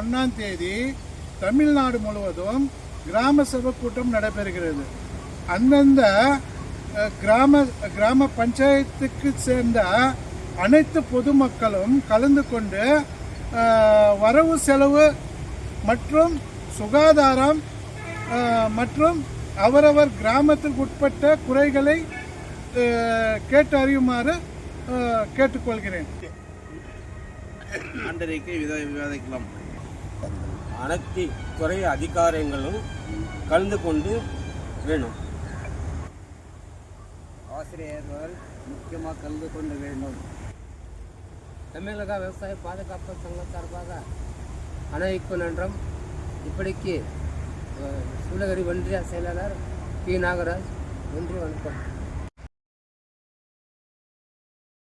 ஒன்றாம் தேதி தமிழ்நாடு முழுவதும் கிராம சபை கூட்டம் நடைபெறுகிறது. அந்தந்த கிராம கிராம பஞ்சாயத்துக்கு சேர்ந்த அனைத்து பொதுமக்களும் கலந்து கொண்டு வரவு செலவு மற்றும் சுகாதாரம் மற்றும் அவரவர் கிராமத்திற்கு உட்பட்ட குறைகளை கேட்டு அறியுமாறு கேட்டுக்கொள்கிறேன். அன்றைக்கு வித விவாதிக்கலாம். அனைத்து துறை அதிகாரங்களும் கலந்து கொண்டு வேணும். ஆசிரியர்கள் முக்கியமாக கலந்து கொண்டு வேண்டும் தமிழக விவசாய பாதுகாப்பு சங்கம் சார்பாக அணைப்பு நன்றம். இப்படிக்கு அஹ், சூளகிரி ஒன்றிய செயலாளர் பி நாகராஜ் நன்றி வணக்கம்.